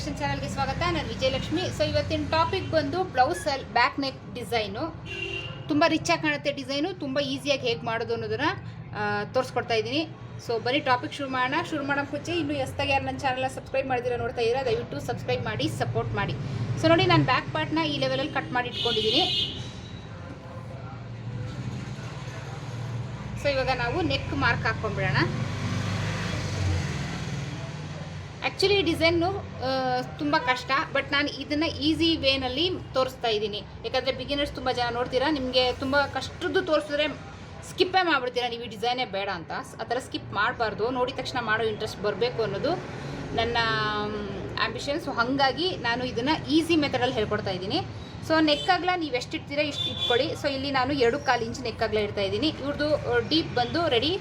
Fashion ಚಾನಲ್ಗೆ ಸ್ವಾಗತ. ನಾನು ವಿಜಯಲಕ್ಷ್ಮಿ. ಸೊ ಇವತ್ತಿನ ಟಾಪಿಕ್ ಬಂದು ಬ್ಲೌಸ್ ಅಲ್ಲಿ ಬ್ಯಾಕ್ ನೆಕ್ ಡಿಸೈನು ತುಂಬ ರಿಚಾಗಿ ಕಾಣುತ್ತೆ ಡಿಸೈನು ತುಂಬ ಈಸಿಯಾಗಿ ಹೇಗೆ ಮಾಡೋದು ಅನ್ನೋದನ್ನು ತೋರಿಸ್ಕೊಡ್ತಾ ಇದ್ದೀನಿ. ಸೊ ಬರೀ ಟಾಪಿಕ್ ಶುರು ಮಾಡೋಣ. ಶುರು ಮಾಡೋಕ್ಕೆ ಮುಂಚೆ ಇನ್ನೂ ಎಸ್ತಾಗ ಯಾರು ನನ್ನ ಚಾನಲ್ನ ಸಬ್ಸ್ಕ್ರೈಬ್ ಮಾಡಿದಿರೋ ನೋಡ್ತಾ ಇದ್ದೀರಾ, ದಯವಿಟ್ಟು ಸಬ್ಸ್ಕ್ರೈಬ್ ಮಾಡಿ ಸಪೋರ್ಟ್ ಮಾಡಿ. ಸೊ ನೋಡಿ ನಾನು ಬ್ಯಾಕ್ ಪಾರ್ಟ್ನ ಈ ಲೆವೆಲಲ್ಲಿ ಕಟ್ ಮಾಡಿ ಇಟ್ಕೊಂಡಿದ್ದೀನಿ. ಸೊ ಇವಾಗ ನಾವು ನೆಕ್ ಮಾರ್ಕ್ ಹಾಕ್ಕೊಂಡ್ಬಿಡೋಣ ಆ್ಯಕ್ಚುಲಿ ಡಿಸೈನು ತುಂಬ ಕಷ್ಟ, ಬಟ್ ನಾನು ಇದನ್ನು ಈಸಿ ವೇನಲ್ಲಿ ತೋರಿಸ್ತಾ ಇದ್ದೀನಿ. ಯಾಕಂದರೆ ಬಿಗಿನರ್ಸ್ ತುಂಬ ಜನ ನೋಡ್ತೀರಾ, ನಿಮಗೆ ತುಂಬ ಕಷ್ಟದ್ದು ತೋರಿಸಿದ್ರೆ ಸ್ಕಿಪ್ಪೇ ಮಾಡಿಬಿಡ್ತೀರಾ, ನೀವು ಈ ಡಿಸೈನೇ ಬೇಡ ಅಂತ. ಆ ಥರ ಸ್ಕಿಪ್ ಮಾಡಬಾರ್ದು, ನೋಡಿದ ತಕ್ಷಣ ಮಾಡೋ ಇಂಟ್ರೆಸ್ಟ್ ಬರಬೇಕು ಅನ್ನೋದು ನನ್ನ ಆ್ಯಂಬಿಷನ್ ಸೊ ಹಾಗಾಗಿ ನಾನು ಇದನ್ನು ಈಸಿ ಮೆಥಡಲ್ಲಿ ಹೇಳ್ಕೊಡ್ತಾ ಇದ್ದೀನಿ. ಸೊ ನೆಕ್ಕಾಗ್ಲ ನೀವು ಎಷ್ಟು ಇಡ್ತೀರಾ, ಇಷ್ಟು ಇಟ್ಕೊಳ್ಳಿ. ಸೊ ಇಲ್ಲಿ ನಾನು ಎರಡು ಕಾಲು ಇಂಚ್ ನೆಕ್ಕಾಗ್ಲ ಇಡ್ತಾ ಇದ್ದೀನಿ. ಇವ್ರದ್ದು ಡೀಪ್ ಬಂದು ರೆಡಿ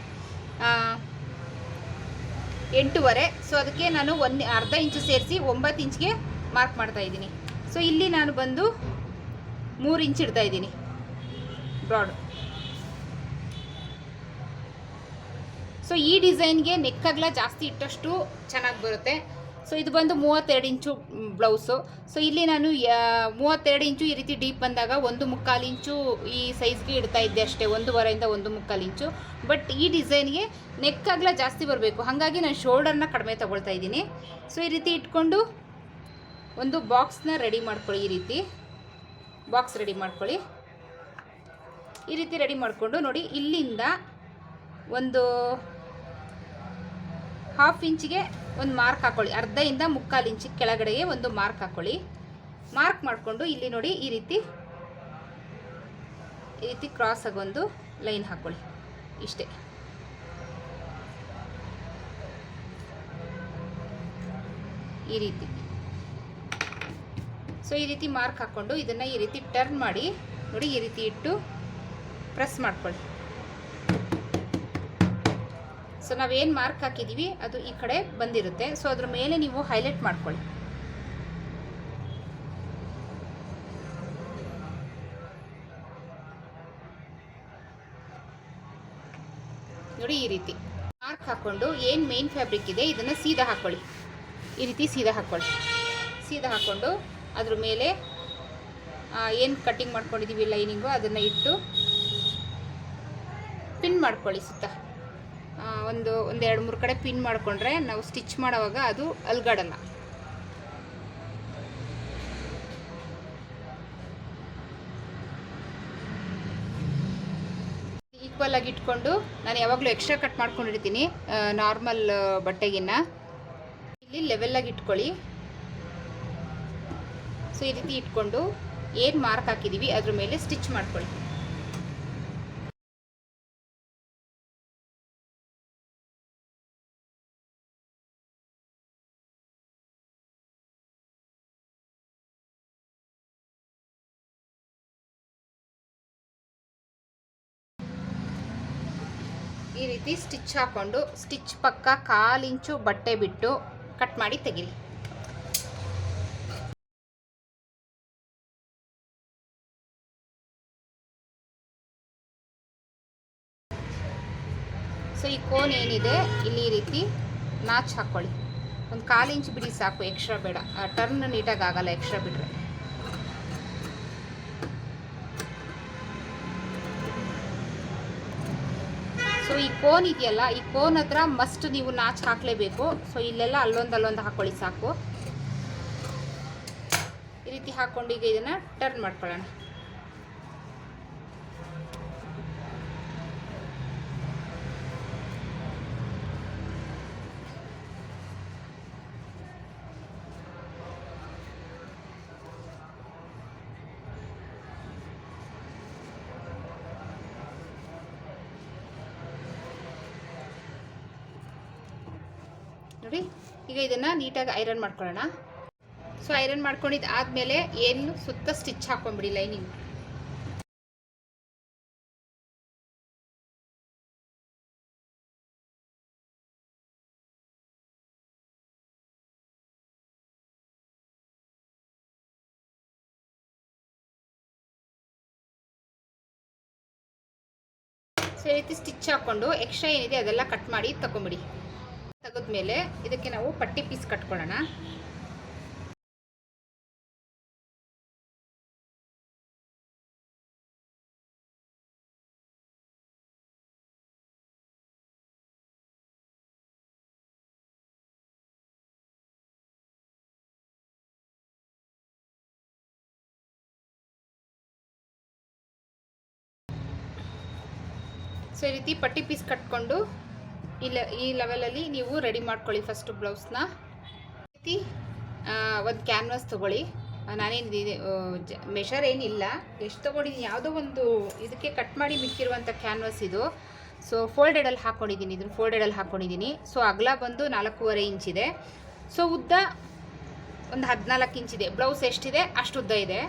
ಎಂಟೂವರೆ. ಸೊ ಅದಕ್ಕೆ ನಾನು ಒಂದು ಅರ್ಧ ಇಂಚು ಸೇರಿಸಿ ಒಂಬತ್ತು ಇಂಚ್ಗೆ ಮಾರ್ಕ್ ಮಾಡ್ತಾ ಇದ್ದೀನಿ. ಸೊ ಇಲ್ಲಿ ನಾನು ಬಂದು ಮೂರು ಇಂಚ್ ಇಡ್ತಾ ಇದ್ದೀನಿ. ಬ್ರಾಡ್ ಸೊ ಈ ಡಿಸೈನ್ಗೆ ನೆಕ್ಕಗ್ಲ ಜಾಸ್ತಿ ಇಟ್ಟಷ್ಟು ಚೆನ್ನಾಗಿ ಬರುತ್ತೆ. ಸೊ ಇದು ಬಂದು ಮೂವತ್ತೆರಡು ಇಂಚು ಬ್ಲೌಸು ಸೊ ಇಲ್ಲಿ ನಾನು ಮೂವತ್ತೆರಡು ಇಂಚು ಈ ರೀತಿ ಡೀಪ್ ಬಂದಾಗ ಒಂದು ಮುಕ್ಕಾಲು ಇಂಚು ಈ ಸೈಜ್ಗೆ ಇಡ್ತಾ ಇದ್ದೆ ಅಷ್ಟೇ, ಒಂದೂವರೆಯಿಂದ ಒಂದು ಮುಕ್ಕಾಲು ಇಂಚು. ಬಟ್ ಈ ಡಿಸೈನ್ಗೆ ನೆಕ್ಕಾಗ್ಲ ಜಾಸ್ತಿ ಬರಬೇಕು. ಹಾಗಾಗಿ ನಾನು ಶೋಲ್ಡರ್ನ ಕಡಿಮೆ ತಗೊಳ್ತಾ ಇದ್ದೀನಿ. ಸೊ ಈ ರೀತಿ ಇಟ್ಕೊಂಡು ಒಂದು ಬಾಕ್ಸ್ನ ರೆಡಿ ಮಾಡ್ಕೊಳ್ಳಿ ಈ ರೀತಿ. ಬಾಕ್ಸ್ ರೆಡಿ ಮಾಡ್ಕೊಳ್ಳಿ. ಈ ರೀತಿ ರೆಡಿ ಮಾಡಿಕೊಂಡು ನೋಡಿ, ಇಲ್ಲಿಂದ ಒಂದು ಹಾಫ್ ಇಂಚಿಗೆ ಒಂದು ಮಾರ್ಕ್ ಹಾಕೊಳ್ಳಿ. ಅರ್ಧದಿಂದ ಮುಕ್ಕಾಲು ಇಂಚ್ ಕೆಳಗಡೆಗೆ ಒಂದು ಮಾರ್ಕ್ ಹಾಕೊಳ್ಳಿ. ಮಾರ್ಕ್ ಮಾಡಿಕೊಂಡು ಇಲ್ಲಿ ನೋಡಿ ಈ ರೀತಿ ಈ ರೀತಿ ಕ್ರಾಸ್ ಆಗಿ ಒಂದು ಲೈನ್ ಹಾಕೊಳ್ಳಿ. ಇಷ್ಟೇ. ಈ ರೀತಿ. ಸೊ ಈ ರೀತಿ ಮಾರ್ಕ್ ಹಾಕ್ಕೊಂಡು ಇದನ್ನು ಈ ರೀತಿ ಟರ್ನ್ ಮಾಡಿ, ನೋಡಿ ಈ ರೀತಿ ಇಟ್ಟು ಪ್ರೆಸ್ ಮಾಡ್ಕೊಳ್ಳಿ. ಸೊ ನಾವೇನು ಮಾರ್ಕ್ ಹಾಕಿದ್ದೀವಿ ಅದು ಈ ಕಡೆ ಬಂದಿರುತ್ತೆ. ಸೊ ಅದ್ರ ಮೇಲೆ ನೀವು ಹೈಲೈಟ್ ಮಾಡ್ಕೊಳ್ಳಿ. ನೋಡಿ ಈ ರೀತಿ. ಮಾರ್ಕ್ ಹಾಕ್ಕೊಂಡು ಏನು ಮೇನ್ ಫ್ಯಾಬ್ರಿಕ್ ಇದೆ, ಇದನ್ನು ಸೀದಾ ಹಾಕ್ಕೊಳ್ಳಿ ಈ ರೀತಿ ಸೀದಾ ಹಾಕ್ಕೊಳ್ಳಿ ಸೀದಾ ಹಾಕ್ಕೊಂಡು ಅದ್ರ ಮೇಲೆ ಏನು ಕಟ್ಟಿಂಗ್ ಮಾಡ್ಕೊಂಡಿದ್ದೀವಿ ಲೈನಿಂಗು ಅದನ್ನು ಇಟ್ಟು ಪಿನ್ ಮಾಡ್ಕೊಳ್ಳಿ ಸುತ್ತ. ಒಂದು ಒಂದು ಎರಡು ಮೂರು ಕಡೆ ಪಿನ್ ಮಾಡಿಕೊಂಡ್ರೆ ನಾವು ಸ್ಟಿಚ್ ಮಾಡೋವಾಗ ಅದು ಅಲ್ಗಾಡಲ್ಲ ಈಕ್ವಲ್ ಆಗಿ ಇಟ್ಕೊಂಡು ನಾನು ಯಾವಾಗಲೂ ಎಕ್ಸ್ಟ್ರಾ ಕಟ್ ಮಾಡ್ಕೊಂಡಿರ್ತೀನಿ ನಾರ್ಮಲ್ ಬಟ್ಟೆಗಿನ್ನ. ಇಲ್ಲಿ ಲೆವೆಲ್ ಆಗಿ ಇಟ್ಕೊಳ್ಳಿ. ಸೊ ಈ ರೀತಿ ಇಟ್ಕೊಂಡು ಏನು ಮಾರ್ಕ್ ಹಾಕಿದ್ದೀವಿ ಅದ್ರ ಮೇಲೆ ಸ್ಟಿಚ್ ಮಾಡ್ಕೊಳ್ಳಿ. ಈ ರೀತಿ ಸ್ಟಿಚ್ ಹಾಕೊಂಡು, ಸ್ಟಿಚ್ ಪಕ್ಕ ಕಾಲು ಇಂಚು ಬಟ್ಟೆ ಬಿಟ್ಟು ಕಟ್ ಮಾಡಿ ತೆಗಿರಿ. ಸೊ ಈ ಕೋನ್ ಏನಿದೆ, ಇಲ್ಲಿ ಈ ರೀತಿ ನಾಚ್ ಹಾಕ್ಕೊಳ್ಳಿ ಒಂದು ಕಾಲು ಇಂಚ್ ಬಿಡಿ ಸಾಕು, ಎಕ್ಸ್ಟ್ರಾ ಬೇಡ. ಟರ್ನ್ ನೀಟಾಗಿ ಆಗಲ್ಲ, ಎಕ್ಸ್ಟ್ರಾ ಬಿಟ್ಟರೆ ಸೊ ಈ ಕೋನ್ ಇದೆಯಲ್ಲ, ಈ ಕೋನ್ ಹತ್ರ ಮಸ್ಟ್ ನೀವು ನಾಚ್ ಹಾಕಲೇಬೇಕು. ಸೊ ಇಲ್ಲೆಲ್ಲ ಅಲ್ಲೊಂದು ಅಲ್ಲೊಂದು ಹಾಕೊಳ್ಳಿ ಸಾಕು. ಈ ರೀತಿ ಹಾಕ್ಕೊಂಡು ಈಗ ಇದನ್ನು ಟರ್ನ್ ಮಾಡ್ಕೊಳ್ಳೋಣ. ನೋಡಿ. ಈಗ ಇದನ್ನು ನೀಟಾಗಿ ಐರನ್ ಮಾಡ್ಕೊಳ್ಳೋಣ. ಸೊ ಐರನ್ ಮಾಡ್ಕೊಂಡಿದ್ದು ಆದಮೇಲೆ ಏನು ಸುತ್ತ ಸ್ಟಿಚ್ ಹಾಕೊಂಡ್ಬಿಡಿ ಲೈನಿಂಗ್ ಸೊ ಈ ರೀತಿ ಸ್ಟಿಚ್ ಹಾಕ್ಕೊಂಡು ಎಕ್ಸ್ಟ್ರಾ ಏನಿದೆ ಅದೆಲ್ಲ ಕಟ್ ಮಾಡಿ ತಗೊಂಬಿಡಿ ತೆಗೆದ್ಮೇಲೆ ಇದಕ್ಕೆ ನಾವು ಪಟ್ಟಿ ಪೀಸ್ ಕಟ್ಕೊಳ್ಳೋಣ. ಸೊ ಈ ರೀತಿ ಪಟ್ಟಿ ಪೀಸ್ ಕಟ್ಕೊಂಡು ಇಲ್ಲ ಈ ಲೆವೆಲಲ್ಲಿ ನೀವು ರೆಡಿ ಮಾಡ್ಕೊಳ್ಳಿ ಫಸ್ಟು ಬ್ಲೌಸ್ನ ರೀತಿ ಒಂದು ಕ್ಯಾನ್ವಾಸ್ ತೊಗೊಳ್ಳಿ. ನಾನೇನು ಮೆಷರ್ ಏನಿಲ್ಲ. ಎಷ್ಟು ತೊಗೊಂಡಿದ್ದೀನಿ ಯಾವುದೋ ಒಂದು ಇದಕ್ಕೆ ಕಟ್ ಮಾಡಿ ಮಿಕ್ಕಿರುವಂಥ ಕ್ಯಾನ್ವಾಸ್ ಇದು. ಸೊ ಫೋಲ್ಡೆಡಲ್ಲಿ ಹಾಕ್ಕೊಂಡಿದ್ದೀನಿ ಇದನ್ನು ಫೋಲ್ಡೆಡಲ್ಲಿ ಹಾಕ್ಕೊಂಡಿದ್ದೀನಿ ಸೊ ಅಗಲ ಬಂದು ನಾಲ್ಕೂವರೆ ಇಂಚಿದೆ ಸೊ ಉದ್ದ ಒಂದು ಹದಿನಾಲ್ಕು ಇಂಚಿದೆ ಬ್ಲೌಸ್ ಎಷ್ಟಿದೆ? ಅಷ್ಟು ಉದ್ದ ಇದೆ.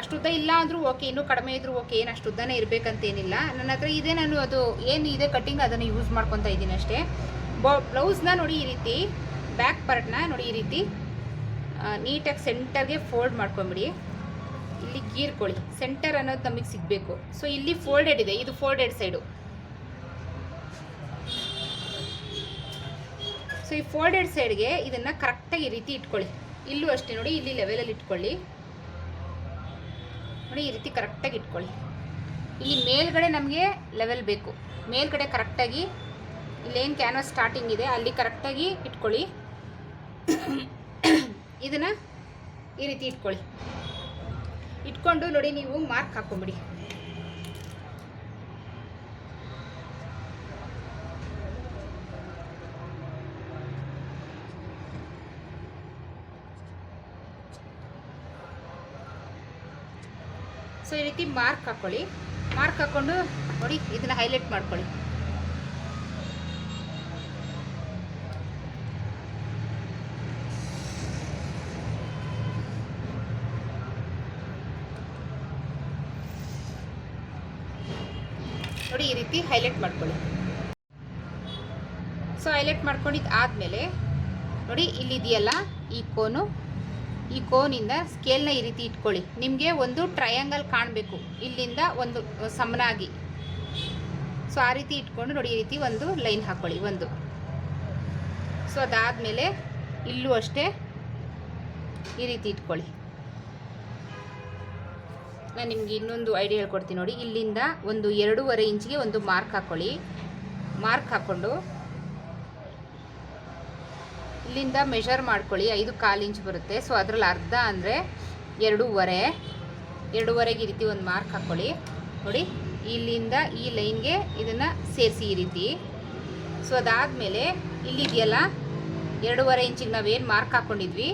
ಅಷ್ಟು ಉದ್ದ ಇಲ್ಲ ಅಂದರೂ ಓಕೆ, ಇನ್ನೂ ಕಡಿಮೆ ಇದ್ರೂ ಓಕೆ, ಏನು ಅಷ್ಟು ಉದ್ದನೇ ಇರಬೇಕಂತೇನಿಲ್ಲ. ನನ್ನ ಹತ್ರ ಇದೆ, ನಾನು ಅದು ಏನು ಇದೆ ಕಟ್ಟಿಂಗ್ ಅದನ್ನು ಯೂಸ್ ಮಾಡ್ಕೊತಾ ಇದ್ದೀನಿ ಅಷ್ಟೇ. ಬ್ಲೌಸ್ನ ನೋಡಿ ಈ ರೀತಿ ಬ್ಯಾಕ್ ಪಾರ್ಟ್ನ ನೋಡಿ ಈ ರೀತಿ ನೀಟಾಗಿ ಸೆಂಟರ್ಗೆ ಫೋಲ್ಡ್ ಮಾಡ್ಕೊಂಬಿಡಿ. ಇಲ್ಲಿ ಗೀರ್ಕೊಳ್ಳಿ ಸೆಂಟರ್ ಅನ್ನೋದು ನಮಗೆ ಸಿಗಬೇಕು. ಸೊ ಇಲ್ಲಿ ಫೋಲ್ಡೆಡ್ ಇದೆ, ಇದು ಫೋಲ್ಡೆಡ್ ಸೈಡು ಸೊ ಈ ಫೋಲ್ಡೆಡ್ ಸೈಡ್ಗೆ ಇದನ್ನು ಕರೆಕ್ಟಾಗಿ ಈ ರೀತಿ ಇಟ್ಕೊಳ್ಳಿ. ಇಲ್ಲೂ ಅಷ್ಟೇ ನೋಡಿ, ಇಲ್ಲಿ ಲೆವೆಲಲ್ಲಿ ಇಟ್ಕೊಳ್ಳಿ. ನೋಡಿ ಈ ರೀತಿ ಕರೆಕ್ಟಾಗಿ ಇಟ್ಕೊಳ್ಳಿ. ಇಲ್ಲಿ ಮೇಲ್ಗಡೆ ನಮಗೆ ಲೆವೆಲ್ ಬೇಕು. ಮೇಲ್ಗಡೆ ಕರೆಕ್ಟಾಗಿ ಇಲ್ಲೇನು ಕ್ಯಾನ್ವಾಸ್ ಸ್ಟಾರ್ಟಿಂಗ್ ಇದೆ, ಅಲ್ಲಿ ಕರೆಕ್ಟಾಗಿ ಇಟ್ಕೊಳ್ಳಿ. ಇದನ್ನು ಈ ರೀತಿ ಇಟ್ಕೊಳ್ಳಿ. ಇಟ್ಕೊಂಡು ನೋಡಿ ನೀವು ಮಾರ್ಕ್ ಹಾಕೊಂಬಿಡಿ. ರೀತಿ ಮಾರ್ಕ್ ಹಾಕೊಳ್ಳಿ. ಮಾರ್ಕ್ ಹಾಕ್ಕೊಂಡು ನೋಡಿ, ಇದನ್ನ ಹೈಲೈಟ್ ಮಾಡ್ಕೊಳ್ಳಿ. ನೋಡಿ, ಈ ರೀತಿ ಹೈಲೈಟ್ ಮಾಡ್ಕೊಳ್ಳಿ. ಸೊ, ಹೈಲೈಟ್ ಮಾಡ್ಕೊಂಡಿದ್ದು ಆದಮೇಲೆ ನೋಡಿ ಇಲ್ಲಿದೆಯಲ್ಲ ಈ ಕೋನು. ಈ ಕೋನಿಂದ ಸ್ಕೇಲ್ನ ಈ ರೀತಿ ಇಟ್ಕೊಳ್ಳಿ. ನಿಮಗೆ ಒಂದು ಟ್ರಯಾಂಗಲ್ ಕಾಣಬೇಕು. ಇಲ್ಲಿಂದ ಒಂದು ಸಮನಾಗಿ. ಸೊ ಆ ರೀತಿ ಇಟ್ಕೊಂಡು ನೋಡಿ, ಈ ರೀತಿ ಒಂದು ಲೈನ್ ಹಾಕ್ಕೊಳ್ಳಿ ಒಂದು. ಸೊ ಅದಾದಮೇಲೆ ಇಲ್ಲೂ ಅಷ್ಟೇ ಈ ರೀತಿ ಇಟ್ಕೊಳ್ಳಿ. ನಾನು ನಿಮ್ಗೆ ಇನ್ನೊಂದು ಐಡಿಯಾ ಹೇಳ್ಕೊಡ್ತೀನಿ ನೋಡಿ. ಇಲ್ಲಿಂದ ಒಂದು ಎರಡೂವರೆ ಇಂಚಿಗೆ ಒಂದು ಮಾರ್ಕ್ ಹಾಕ್ಕೊಳ್ಳಿ ಮಾರ್ಕ್ ಹಾಕ್ಕೊಂಡು ಇಲ್ಲಿಂದ ಮೆಷರ್ ಮಾಡ್ಕೊಳ್ಳಿ, ಐದು ಕಾಲು ಇಂಚ್ ಬರುತ್ತೆ. ಸೊ ಅದರಲ್ಲಿ ಅರ್ಧ ಅಂದರೆ ಎರಡೂವರೆ. ಎರಡೂವರೆಗೆ ಈ ರೀತಿ ಒಂದು ಮಾರ್ಕ್ ಹಾಕ್ಕೊಳ್ಳಿ ನೋಡಿ, ಇಲ್ಲಿಂದ ಈ ಲೈನ್ಗೆ ಇದನ್ನು ಸೇರಿಸಿ ಈ ರೀತಿ. ಸೊ ಅದಾದಮೇಲೆ ಇಲ್ಲಿದೆಯಲ್ಲ ಎರಡೂವರೆ ಇಂಚಿಗೆ ನಾವೇನು ಮಾರ್ಕ್ ಹಾಕ್ಕೊಂಡಿದ್ವಿ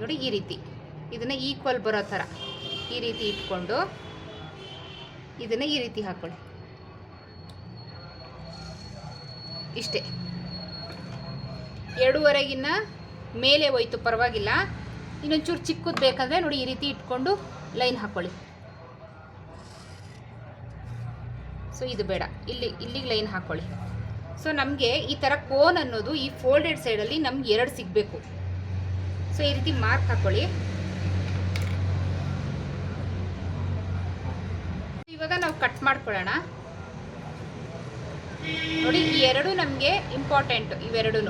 ನೋಡಿ, ಈ ರೀತಿ. ಇದನ್ನು ಈಕ್ವಲ್ ಬರೋ ಥರ. ಈ ರೀತಿ ಇಟ್ಕೊಂಡು ಇದನ್ನು ಈ ರೀತಿ ಹಾಕ್ಕೊಳ್ಳಿ ಇಷ್ಟೇ. ಎರಡೂವರೆಗಿನ್ನ ಮೇಲೆ ಹೋಯ್ತು, ಪರವಾಗಿಲ್ಲ. ಇನ್ನೊಂಚೂರು ಚಿಕ್ಕದು ಬೇಕಂದರೆ ನೋಡಿ ಈ ರೀತಿ ಇಟ್ಕೊಂಡು ಲೈನ್ ಹಾಕ್ಕೊಳ್ಳಿ ಸೊ ಇದು ಬೇಡ. ಇಲ್ಲಿ, ಇಲ್ಲಿಗೆ ಲೈನ್ ಹಾಕ್ಕೊಳ್ಳಿ ಸೊ ನಮಗೆ ಈ ಥರ ಕೋನ್ ಅನ್ನೋದು ಈ ಫೋಲ್ಡೆಡ್ ಸೈಡಲ್ಲಿ ನಮ್ಗೆ ಎರಡು ಸಿಗಬೇಕು. ಸೊ ಈ ರೀತಿ ಮಾರ್ಕ್ ಹಾಕ್ಕೊಳ್ಳಿ ಇವಾಗ ನಾವು ಕಟ್ ಮಾಡ್ಕೊಳ್ಳೋಣ. ನೋಡಿ, ಈ ಎರಡು ನಮಗೆ ಇಂಪಾರ್ಟೆಂಟ್ ಇವೆರಡೂ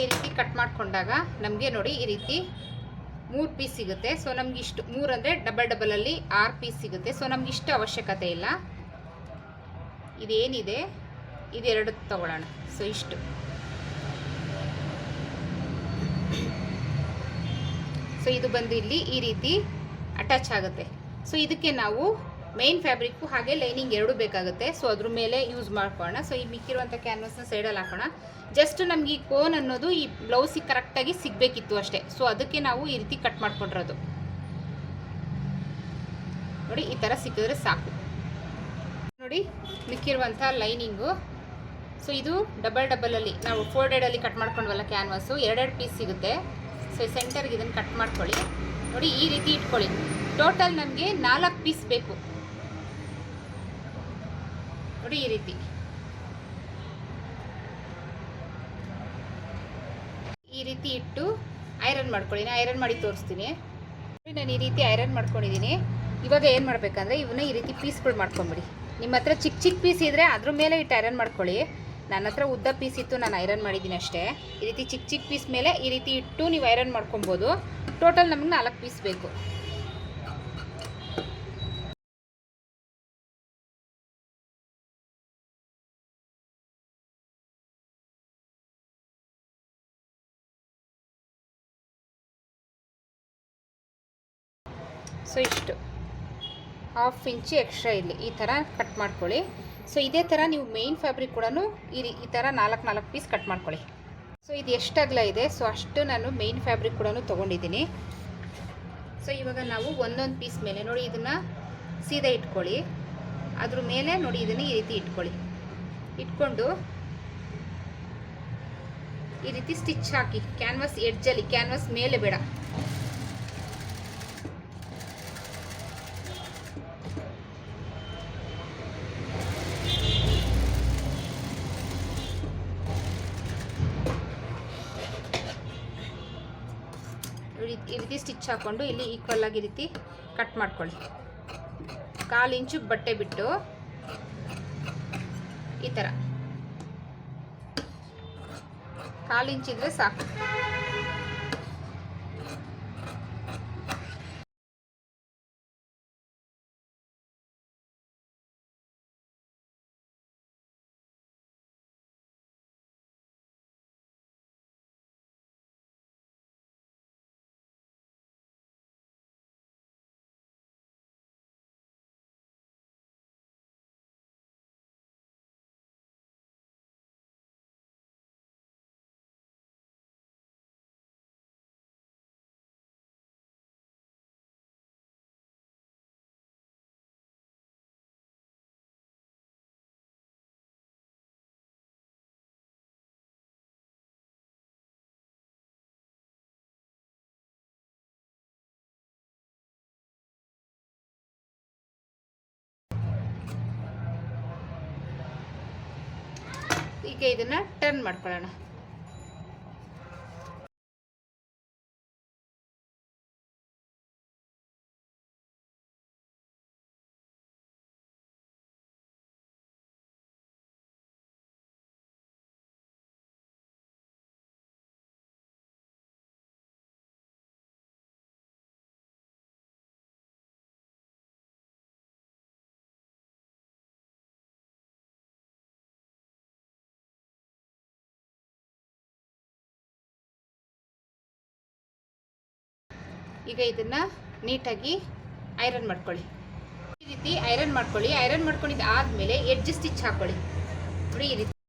ಈ ರೀತಿ ಕಟ್ ಮಾಡಿಕೊಂಡಾಗ ನಮಗೆ ನೋಡಿ ಈ ರೀತಿ ಮೂರು ಪೀಸ್ ಸಿಗುತ್ತೆ. ಸೊ ನಮ್ಗೆ ಇಷ್ಟು ಮೂರು ಅಂದರೆ ಡಬಲ್ ಡಬಲಲ್ಲಿ ಆರು ಪೀಸ್ ಸಿಗುತ್ತೆ. ಸೊ ನಮ್ಗೆ ಇಷ್ಟು ಅವಶ್ಯಕತೆ ಇಲ್ಲ. ಇದೇನಿದೆ? ಇದೆರಡು ತಗೊಳ್ಳೋಣ. ಸೊ ಇಷ್ಟು. ಸೊ ಇದು ಬಂದು ಇಲ್ಲಿ ಈ ರೀತಿ ಅಟ್ಯಾಚ್ ಆಗುತ್ತೆ. ಸೊ ಇದಕ್ಕೆ ನಾವು ಮೇನ್ ಫ್ಯಾಬ್ರಿಕ್ಕು ಹಾಗೆ ಲೈನಿಂಗ್ ಎರಡು ಬೇಕಾಗುತ್ತೆ. ಸೊ ಅದ್ರ ಮೇಲೆ ಯೂಸ್ ಮಾಡ್ಕೊಳ್ಳೋಣ. ಸೊ ಈ ಮಿಕ್ಕಿರುವಂಥ ಕ್ಯಾನ್ವಸ್ನ ಸೈಡಲ್ಲಿ ಹಾಕೋಣ. ಜಸ್ಟ್ ನಮ್ಗೆ ಈ ಕೋನ್ ಅನ್ನೋದು ಈ ಬ್ಲೌಸಿಗೆ ಕರೆಕ್ಟಾಗಿ ಸಿಗಬೇಕಿತ್ತು ಅಷ್ಟೇ. ಸೊ ಅದಕ್ಕೆ ನಾವು ಈ ರೀತಿ ಕಟ್ ಮಾಡ್ಕೊಂಡಿರೋದು. ನೋಡಿ, ಈ ಥರ ಸಿಕ್ಕಿದ್ರೆ ಸಾಕು. ನೋಡಿ, ಮಿಕ್ಕಿರುವಂಥ ಲೈನಿಂಗು ಸೊ ಇದು ಡಬಲ್ ಡಬಲಲ್ಲಿ ನಾವು ಫೋಲ್ಡೆಡಲ್ಲಿ ಕಟ್ ಮಾಡ್ಕೊಂಡ್ವಲ್ಲ ಕ್ಯಾನ್ವಾಸು ಎರಡೆರಡು ಪೀಸ್ ಸಿಗುತ್ತೆ. ಸೊ ಸೆಂಟರ್ಗೆ ಇದನ್ನು ಕಟ್ ಮಾಡ್ಕೊಳ್ಳಿ. ನೋಡಿ, ಈ ರೀತಿ ಇಟ್ಕೊಳ್ಳಿ. ಟೋಟಲ್ ನಮಗೆ ನಾಲ್ಕು ಪೀಸ್ ಬೇಕು. ನೋಡಿ ಈ ರೀತಿ. ಈ ರೀತಿ ಇಟ್ಟು ಐರನ್ ಮಾಡ್ಕೊಳ್ಳಿ ಐರನ್ ಮಾಡಿ ತೋರಿಸ್ತೀನಿ. ನಾನು ಈ ರೀತಿ ಐರನ್ ಮಾಡ್ಕೊಂಡಿದ್ದೀನಿ ಇವಾಗ ಏನು ಮಾಡಬೇಕಂದ್ರೆ ಇವನ್ನ ಈ ರೀತಿ ಪೀಸ್ಗಳು ಮಾಡ್ಕೊಂಬಿಡಿ. ನಿಮ್ಮ ಹತ್ರ ಚಿಕ್ಕ ಚಿಕ್ಕ ಪೀಸ್ ಇದ್ದರೆ ಅದ್ರ ಮೇಲೆ ಇಟ್ಟು ಐರನ್ ಮಾಡ್ಕೊಳ್ಳಿ. ನನ್ನ ಹತ್ರ ಉದ್ದ ಪೀಸ್ ಇತ್ತು, ನಾನು ಐರನ್ ಮಾಡಿದ್ದೀನಿ ಅಷ್ಟೇ. ಈ ರೀತಿ ಚಿಕ್ಕ ಚಿಕ್ಕ ಪೀಸ್ ಮೇಲೆ ಈ ರೀತಿ ಇಟ್ಟು ನೀವು ಐರನ್ ಮಾಡ್ಕೊಬೋದು. ಟೋಟಲ್ ನಮಗೆ ನಾಲ್ಕು ಪೀಸ್ ಬೇಕು. ಸೊ ಇಷ್ಟು. ಹಾಫ್ ಇಂಚಿ ಎಕ್ಸ್ಟ್ರಾ ಇರಲಿ ಈ ಥರ ಕಟ್ ಮಾಡ್ಕೊಳ್ಳಿ. ಸೊ ಇದೇ ಥರ ನೀವು ಮೇಯ್ನ್ ಫ್ಯಾಬ್ರಿಕ್ ಕೂಡ ಈ ರೀ- ಈ ಥರ ನಾಲ್ಕು ನಾಲ್ಕು ಪೀಸ್ ಕಟ್ ಮಾಡ್ಕೊಳ್ಳಿ. ಸೊ ಇದು ಎಷ್ಟು ಅಗಲ ಇದೆ? ಸೊ ಅಷ್ಟು ನಾನು ಮೇಯ್ನ್ ಫ್ಯಾಬ್ರಿಕ್ ಕೂಡ ತೊಗೊಂಡಿದ್ದೀನಿ. ಸೊ ಇವಾಗ ನಾವು ಒಂದೊಂದು ಪೀಸ್ ಮೇಲೆ ನೋಡಿ ಇದನ್ನು ಸೀದಾ ಇಟ್ಕೊಳ್ಳಿ. ಅದ್ರ ಮೇಲೆ ನೋಡಿ ಇದನ್ನು ಈ ರೀತಿ ಇಟ್ಕೊಳ್ಳಿ. ಇಟ್ಕೊಂಡು ಈ ರೀತಿ ಸ್ಟಿಚ್ ಹಾಕಿ. ಕ್ಯಾನ್ವಾಸ್ ಎಡ್ಜಲ್ಲಿ ಕ್ಯಾನ್ವಾಸ್ ಮೇಲೆ ಬೇಡ ನೋಡಿ ಈ ರೀತಿ ಸ್ಟಿಚ್ ಹಾಕ್ಕೊಂಡು ಇಲ್ಲಿ ಈಕ್ವಲ್ ಆಗಿ ರೀತಿ ಕಟ್ ಮಾಡ್ಕೊಳ್ಳಿ. ಕಾಲು ಇಂಚು ಬಟ್ಟೆ ಬಿಟ್ಟು ಈ ಥರ ಕಾಲು ಇಂಚಿದ್ರೆ ಸಾಕು. ಈಗ ಇದನ್ನು ಟರ್ನ್ ಮಾಡ್ಕೊಳ್ಳೋಣ. ಈಗ ಇದನ್ನ ನೀಟಾಗಿ ಐರನ್ ಮಾಡ್ಕೊಳ್ಳಿ. ಈ ರೀತಿ ಐರನ್ ಮಾಡ್ಕೊಳ್ಳಿ. ಐರನ್ ಮಾಡ್ಕೊಂಡಿದ್ದು ಆದಮೇಲೆ ಎಡ್ಜ್ ಸ್ಟಿಚ್ ಹಾಕೊಳ್ಳಿ. ನೋಡಿ ಈ ರೀತಿ.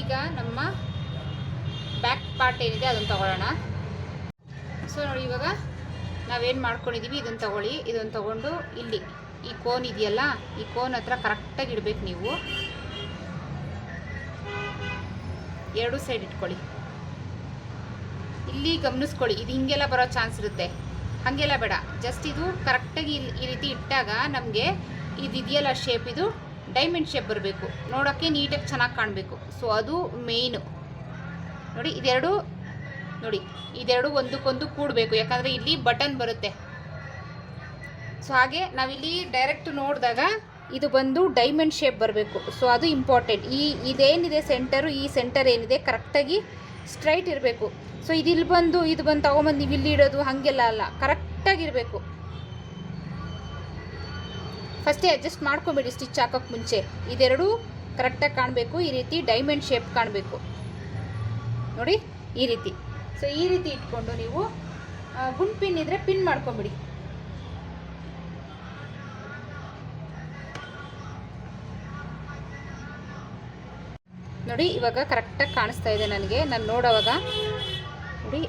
ಈಗ ನಮ್ಮ ಬ್ಯಾಕ್ ಪಾರ್ಟ್ ಏನಿದೆ, ಅದನ್ನು ತಗೊಳ್ಳೋಣ. ಸೊ ನೋಡಿ, ಇವಾಗ ನಾವೇನು ಮಾಡ್ಕೊಂಡಿದ್ದೀವಿ ಇದನ್ನು ತಗೊಳ್ಳಿ. ಇದನ್ನು ತಗೊಂಡು ಇಲ್ಲಿ, ಈ ಕೋನ್ ಇದೆಯಲ್ಲ, ಈ ಕೋನ್ ಹತ್ರ ಕರೆಕ್ಟಾಗಿ ಇಡಬೇಕು ನೀವು. ಎರಡು ಸೈಡ್ ಇಟ್ಕೊಳ್ಳಿ. ಇಲ್ಲಿ ಗಮನಿಸ್ಕೊಳ್ಳಿ, ಇದು ಹಿಂಗೆಲ್ಲ ಬರೋ ಚಾನ್ಸ್ ಇರುತ್ತೆ. ಹಾಗೆಲ್ಲ ಬೇಡ. ಜಸ್ಟ್ ಇದು ಕರೆಕ್ಟಾಗಿ ಈ ರೀತಿ ಇಟ್ಟಾಗ ನಮಗೆ ಇದು ಇದೆಯಲ್ಲ ಶೇಪ್ ಇದು ಡೈಮಂಡ್ ಶೇಪ್ ಬರಬೇಕು ನೋಡೋಕ್ಕೆ ನೀಟಾಗಿ ಚೆನ್ನಾಗಿ ಕಾಣಬೇಕು. ಸೊ ಅದು ಮೇಯ್ನು ನೋಡಿ, ಇದೆರಡು ನೋಡಿ, ಇದೆರಡು ಒಂದಕ್ಕೊಂದು ಕೂಡಬೇಕು. ಯಾಕಂದರೆ ಇಲ್ಲಿ ಬಟನ್ ಬರುತ್ತೆ. ಸೊ ಹಾಗೆ ನಾವಿಲ್ಲಿ ಡೈರೆಕ್ಟ್ ನೋಡಿದಾಗ ಇದು ಬಂದು ಡೈಮಂಡ್ ಶೇಪ್ ಬರಬೇಕು. ಸೊ ಅದು ಇಂಪಾರ್ಟೆಂಟ್ ಈ, ಇದೇನಿದೆ ಸೆಂಟರು ಈ ಸೆಂಟರ್ ಏನಿದೆ ಕರೆಕ್ಟಾಗಿ ಸ್ಟ್ರೈಟ್ ಇರಬೇಕು. ಸೊ ಇದು ಇಲ್ಲಿ ಬಂದು, ಇದು ಬಂದು ತೊಗೊಂಬಂದು ನೀವು ಇಲ್ಲಿ ಇಡೋದು ಹಾಗೆಲ್ಲ ಅಲ್ಲ. ಕರೆಕ್ಟಾಗಿರಬೇಕು ಫಸ್ಟೇ ಅಡ್ಜಸ್ಟ್ ಮಾಡ್ಕೊಬೇಡಿ ಸ್ಟಿಚ್ ಹಾಕೋಕ್ಕೆ ಮುಂಚೆ. ಇದೆರಡೂ ಕರೆಕ್ಟಾಗಿ ಕಾಣಬೇಕು, ಈ ರೀತಿ ಡೈಮಂಡ್ ಶೇಪ್ ಕಾಣಬೇಕು. ನೋಡಿ, ಈ ರೀತಿ. ಸೊ ಈ ರೀತಿ ಇಟ್ಕೊಂಡು ನೀವು ಗುಂಡ್ ಪಿನ್ ಇದ್ದರೆ ಪಿನ್ ಮಾಡ್ಕೊಬಿಡಿ. ನೋಡಿ, ಇವಾಗ ಕರೆಕ್ಟಾಗಿ ಕಾಣಿಸ್ತಾ ಇದೆ ನನಗೆ. ನಾನು ನೋಡೋವಾಗ, ನೋಡಿ,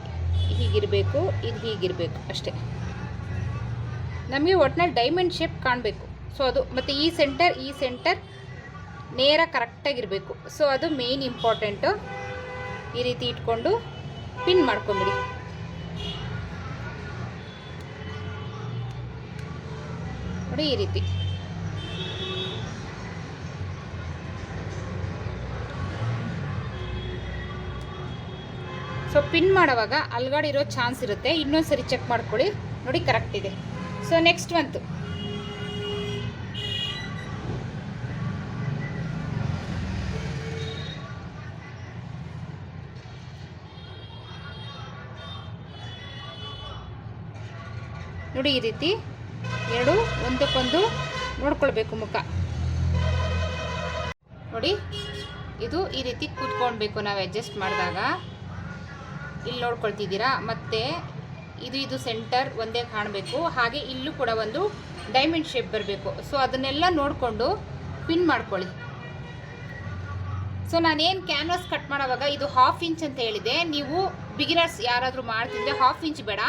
ಹೀಗಿರಬೇಕು, ಇದು ಹೀಗಿರಬೇಕು ಅಷ್ಟೇ. ನಮಗೆ ಒಟ್ಟಿನಲ್ಲಿ ಡೈಮಂಡ್ ಶೇಪ್ ಕಾಣಬೇಕು. ಸೊ ಅದು ಮತ್ತು ಈ ಸೆಂಟರ್ ಈ ಸೆಂಟರ್ ನೇರ ಕರೆಕ್ಟಾಗಿರಬೇಕು ಸೊ ಅದು ಮೇಯ್ನ್ ಇಂಪಾರ್ಟೆಂಟು ಈ ರೀತಿ ಇಟ್ಕೊಂಡು ಪಿನ್ ಮಾಡ್ಕೊಂಬಿಡಿ. ನೋಡಿ ಈ ರೀತಿ. ಸೊ ಪಿನ್ ಮಾಡುವಾಗ ಅಲ್ಗಾಡಿರೋ ಚಾನ್ಸ್ ಇರುತ್ತೆ. ಇನ್ನೊಂದು ಸರಿ ಚೆಕ್ ಮಾಡ್ಕೊಳ್ಳಿ. ನೋಡಿ ಕರೆಕ್ಟ್ ಇದೆ. ಸೊ ನೆಕ್ಸ್ಟ್ ಬಂತು. ನೋಡಿ ಈ ರೀತಿ ಎರಡು, ಒಂದಕ್ಕೊಂದು ನೋಡ್ಕೊಳ್ಬೇಕು ಮುಖ. ನೋಡಿ, ಇದು ಈ ರೀತಿ ಕೂತ್ಕೊಳ್ಬೇಕು ನಾವು ಅಡ್ಜಸ್ಟ್ ಮಾಡಿದಾಗ. ಇಲ್ಲಿ ನೋಡ್ಕೊಳ್ತಿದ್ದೀರಾ? ಮತ್ತು ಇದು ಇದು ಸೆಂಟರ್ ಒಂದೇ ಕಾಣಬೇಕು. ಹಾಗೆ ಇಲ್ಲೂ ಕೂಡ ಒಂದು ಡೈಮಂಡ್ ಶೇಪ್ ಬರಬೇಕು. ಸೊ ಅದನ್ನೆಲ್ಲ ನೋಡಿಕೊಂಡು ಪಿನ್ ಮಾಡ್ಕೊಳ್ಳಿ. ಸೊ ನಾನೇನು ಕ್ಯಾನ್ವಾಸ್ ಕಟ್ ಮಾಡೋವಾಗ ಇದು ಹಾಫ್ ಇಂಚ್ ಅಂತ ಹೇಳಿದೆ. ನೀವು ಬಿಗಿನರ್ಸ್ ಯಾರಾದರೂ ಮಾಡ್ತಿದ್ರೆ ಹಾಫ್ ಇಂಚ್ ಬೇಡ.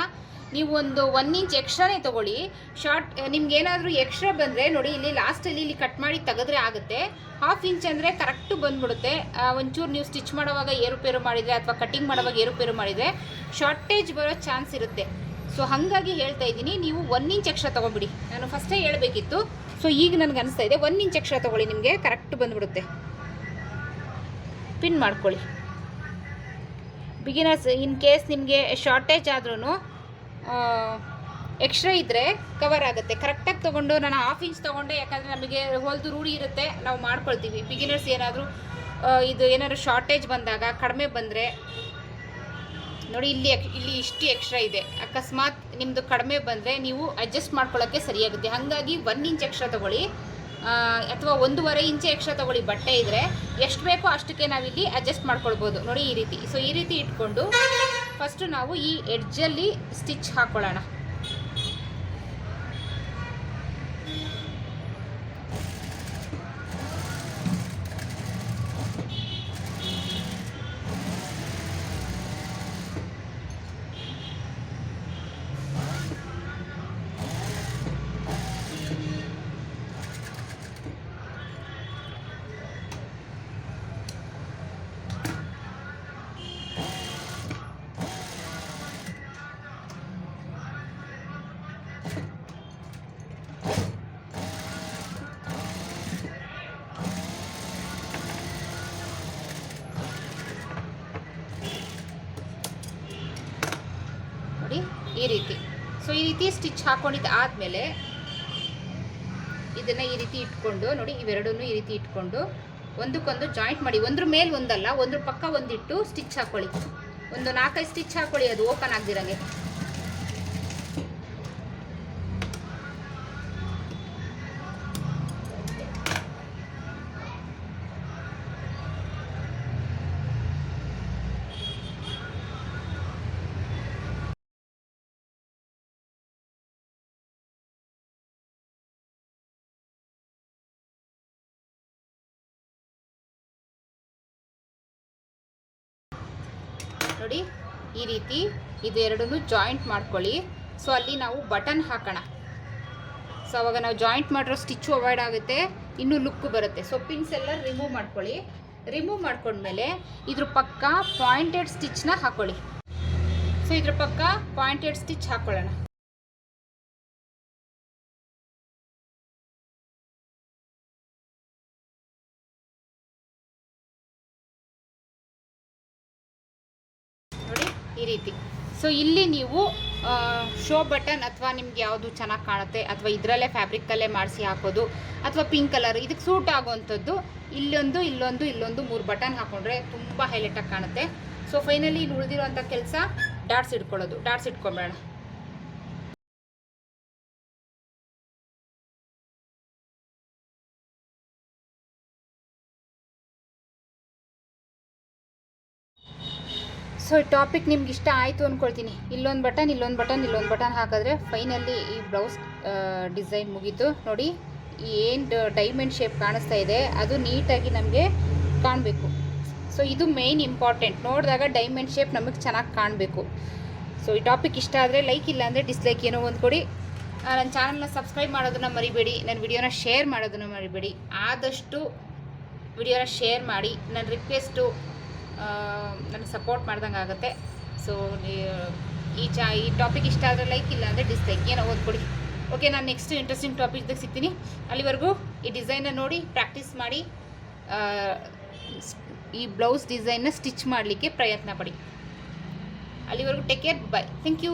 ನೀವು ಒಂದು ಒನ್ ಇಂಚ್ ಎಕ್ಸ್ಟ್ರಾನೇ ತೊಗೊಳ್ಳಿ. ಶಾರ್ಟ್ ನಿಮ್ಗೆ ಏನಾದರೂ ಎಕ್ಸ್ಟ್ರಾ ಬಂದರೆ ನೋಡಿ, ಇಲ್ಲಿ ಲಾಸ್ಟಲ್ಲಿ ಇಲ್ಲಿ ಕಟ್ ಮಾಡಿ ತೆಗೆದ್ರೆ ಆಗುತ್ತೆ. ಹಾಫ್ ಇಂಚ್ ಅಂದರೆ ಕರೆಕ್ಟು ಬಂದ್ಬಿಡುತ್ತೆ. ಒಂಚೂರು ನೀವು ಸ್ಟಿಚ್ ಮಾಡುವಾಗ ಏರುಪೇರು ಮಾಡಿದರೆ ಅಥವಾ ಕಟಿಂಗ್ ಮಾಡುವಾಗ ಏರುಪೇರು ಮಾಡಿದರೆ ಶಾರ್ಟೇಜ್ ಬರೋ ಚಾನ್ಸ್ ಇರುತ್ತೆ. ಸೊ ಹಾಗಾಗಿ ಹೇಳ್ತಾ ಇದ್ದೀನಿ, ನೀವು ಒನ್ ಇಂಚ್ ಎಕ್ಸ್ಟ್ರಾ ತೊಗೊಬಿಡಿ ನಾನು ಫಸ್ಟೇ ಹೇಳಬೇಕಿತ್ತು. ಸೊ ಈಗ ನನಗೆ ಅನಿಸ್ತಾ ಇದೆ ಒನ್ ಇಂಚ್ ಎಕ್ಸ್ಟ್ರಾ ತೊಗೊಳ್ಳಿ, ನಿಮಗೆ ಕರೆಕ್ಟ್ ಬಂದ್ಬಿಡುತ್ತೆ. ಪಿನ್ ಮಾಡ್ಕೊಳ್ಳಿ. ಬಿಗಿನರ್ಸ್ ಇನ್ ಕೇಸ್ ನಿಮಗೆ ಶಾರ್ಟೇಜ್ ಆದ್ರೂ ಎಕ್ಸ್ಟ್ರಾ ಇದ್ದರೆ ಕವರ್ ಆಗುತ್ತೆ. ಕರೆಕ್ಟಾಗಿ ತೊಗೊಂಡು ನಾನು ಹಾಫ್ ಇಂಚ್ ತೊಗೊಂಡೆ, ಯಾಕಂದರೆ ನಮಗೆ ಹೊಲ್ದು ರೂಢಿ ಇರುತ್ತೆ, ನಾವು ಮಾಡ್ಕೊಳ್ತೀವಿ. ಬಿಗಿನರ್ಸ್ ಏನಾದರೂ ಇದು ಏನಾದರೂ ಶಾರ್ಟೇಜ್ ಬಂದಾಗ, ಕಡಿಮೆ ಬಂದರೆ, ನೋಡಿ ಇಲ್ಲಿ ಇಲ್ಲಿ ಇಷ್ಟು ಎಕ್ಸ್ಟ್ರಾ ಇದೆ. ಅಕಸ್ಮಾತ್ ನಿಮ್ಮದು ಕಡಿಮೆ ಬಂದರೆ ನೀವು ಅಡ್ಜಸ್ಟ್ ಮಾಡ್ಕೊಳ್ಳೋಕ್ಕೆ ಸರಿಯಾಗುತ್ತೆ. ಹಾಗಾಗಿ ಒನ್ ಇಂಚ್ ಎಕ್ಸ್ಟ್ರಾ ತೊಗೊಳ್ಳಿ. ಅಥವಾ ಒಂದೂವರೆ ಇಂಚೆ ಎಕ್ಸ್ಟ್ರಾ ತೊಗೊಳ್ಳಿ ಬಟ್ಟೆ ಇದ್ದರೆ ಎಷ್ಟು ಬೇಕೋ ಅಷ್ಟಕ್ಕೆ ನಾವಿಲ್ಲಿ ಅಡ್ಜಸ್ಟ್ ಮಾಡ್ಕೊಳ್ಬೋದು. ನೋಡಿ ಈ ರೀತಿ. ಸೊ ಈ ರೀತಿ ಇಟ್ಕೊಂಡು ಫಸ್ಟು ನಾವು ಈ ಎಡ್ಜಲ್ಲಿ ಸ್ಟಿಚ್ ಹಾಕ್ಕೊಳ್ಳೋಣ ನೋಡಿ ಈ ರೀತಿ. ಸೊ ಈ ರೀತಿ ಸ್ಟಿಚ್ ಹಾಕೊಂಡಿದ್ದು ಆದಮೇಲೆ ಇದನ್ನು ಈ ರೀತಿ ಇಟ್ಕೊಂಡು ನೋಡಿ ಇವೆರಡೂ ಈ ರೀತಿ ಇಟ್ಕೊಂಡು ಒಂದಕ್ಕೊಂದು ಜಾಯಿಂಟ್ ಮಾಡಿ. ಒಂದ್ರ ಮೇಲೆ ಒಂದಲ್ಲ, ಒಂದ್ರ ಪಕ್ಕ ಒಂದಿಟ್ಟು ಸ್ಟಿಚ್ ಹಾಕೊಳ್ಳಿ. ಒಂದು ನಾಲ್ಕೈದು ಸ್ಟಿಚ್ ಹಾಕೊಳ್ಳಿ, ಅದು ಓಪನ್ ಆಗದಿರಂಗೆ. ನೋಡಿ, ಈ ರೀತಿ ಇದೆರಡೂ ಜಾಯಿಂಟ್ ಮಾಡ್ಕೊಳ್ಳಿ. ಸೊ ಅಲ್ಲಿ ನಾವು ಬಟನ್ ಹಾಕೋಣ. ಸೊ ಅವಾಗ ನಾವು ಜಾಯಿಂಟ್ ಮಾಡಿರೋ ಸ್ಟಿಚ್ಚು ಅವಾಯ್ಡ್ ಆಗುತ್ತೆ, ಇನ್ನೂ ಲುಕ್ ಬರುತ್ತೆ. ಸೊ ಪಿನ್ಸ್ ಎಲ್ಲ ರಿಮೂವ್ ಮಾಡ್ಕೊಳ್ಳಿ. ರಿಮೂವ್ ಮಾಡ್ಕೊಂಡ್ಮೇಲೆ ಇದ್ರ ಪಕ್ಕ ಪಾಯಿಂಟೆಡ್ ಸ್ಟಿಚ್ನ ಹಾಕೊಳ್ಳಿ. ಸೊ ಇದ್ರ ಪಕ್ಕ ಪಾಯಿಂಟೆಡ್ ಸ್ಟಿಚ್ ಹಾಕೊಳ್ಳೋಣ. ಸೊ ಇಲ್ಲಿ ನೀವು ಶೋ ಬಟನ್ ಅಥವಾ ನಿಮ್ಗೆ ಯಾವುದು ಚೆನ್ನಾಗಿ ಕಾಣುತ್ತೆ ಅಥವಾ ಇದರಲ್ಲೇ ಫ್ಯಾಬ್ರಿಕ್ಕಲ್ಲೇ ಮಾಡಿಸಿ ಹಾಕೋದು ಅಥವಾ ಪಿಂಕ್ ಕಲರ್ ಇದಕ್ಕೆ ಸೂಟ್ ಆಗುವಂಥದ್ದು ಇಲ್ಲೊಂದು ಇಲ್ಲೊಂದು ಇಲ್ಲೊಂದು ಮೂರು ಬಟನ್ ಹಾಕೊಂಡ್ರೆ ತುಂಬ ಹೈಲೈಟಾಗಿ ಕಾಣುತ್ತೆ. ಸೊ ಫೈನಲಿ ಇಲ್ಲಿ ಉಳಿದಿರುವಂಥ ಕೆಲಸ ಡಾಟ್ಸ್ ಇಟ್ಕೊಳ್ಳೋದು ಡಾಟ್ಸ್ ಇಟ್ಕೊಂಬೇಡ ಸೊ ಈ ಟಾಪಿಕ್ ನಿಮ್ಗೆ ಇಷ್ಟ ಆಯಿತು ಅಂದ್ಕೊಳ್ತೀನಿ ಇಲ್ಲೊಂದು ಬಟನ್ ಇಲ್ಲೊಂದು ಬಟನ್ ಇಲ್ಲೊಂದು ಬಟನ್ ಹಾಕಿದ್ರೆ ಫೈನಲ್ಲಿ ಈ ಬ್ಲೌಸ್ ಡಿಸೈನ್ ಮುಗೀತು. ನೋಡಿ, ಏನು ಡೈಮಂಡ್ ಶೇಪ್ ಕಾಣಿಸ್ತಾ ಇದೆ. ಅದು ನೀಟಾಗಿ ನಮಗೆ ಕಾಣಬೇಕು. ಸೊ ಇದು ಮೇಯ್ನ್ ಇಂಪಾರ್ಟೆಂಟ್ ನೋಡಿದಾಗ ಡೈಮಂಡ್ ಶೇಪ್ ನಮಗೆ ಚೆನ್ನಾಗಿ ಕಾಣಬೇಕು. ಸೊ ಈ ಟಾಪಿಕ್ ಇಷ್ಟ ಆದರೆ ಲೈಕ್ ಇಲ್ಲ ಅಂದರೆ ಡಿಸ್ಲೈಕ್ ಏನೋ ಒಂದು ಕೊಡಿ. ನನ್ನ ಚಾನಲ್ನ ಸಬ್ಸ್ಕ್ರೈಬ್ ಮಾಡೋದನ್ನ ಮರಿಬೇಡಿ. ನನ್ನ ವಿಡಿಯೋನ ಶೇರ್ ಮಾಡೋದನ್ನ ಮರಿಬೇಡಿ. ಆದಷ್ಟು ವಿಡಿಯೋನ ಶೇರ್ ಮಾಡಿ. ನನ್ನ ರಿಕ್ವೆಸ್ಟು ನನಗೆ ಸಪೋರ್ಟ್ ಮಾಡ್ದಂಗೆ ಆಗುತ್ತೆ. ಸೊ ಈ ಚಾ, ಈ ಟಾಪಿಕ್ ಇಷ್ಟ ಆದರೆ ಲೈಕ್ ಇಲ್ಲ ಅಂದರೆ ಡಿಸ್ಲೈಕ್ ಏನೋ ಓದ್ಕೊಡಿ. ಓಕೆ ನಾನು ನೆಕ್ಸ್ಟ್ ಇಂಟ್ರೆಸ್ಟಿಂಗ್ ಟಾಪಿಕ್ದಾಗ ಸಿಗ್ತೀನಿ. ಅಲ್ಲಿವರೆಗೂ ಈ ಡಿಸೈನ್ನ ನೋಡಿ ಪ್ರಾಕ್ಟೀಸ್ ಮಾಡಿ ಈ ಬ್ಲೌಸ್ ಡಿಸೈನ್ನ ಸ್ಟಿಚ್ ಮಾಡಲಿಕ್ಕೆ ಪ್ರಯತ್ನ ಪಡಿ. ಅಲ್ಲಿವರೆಗೂ take care bye thank you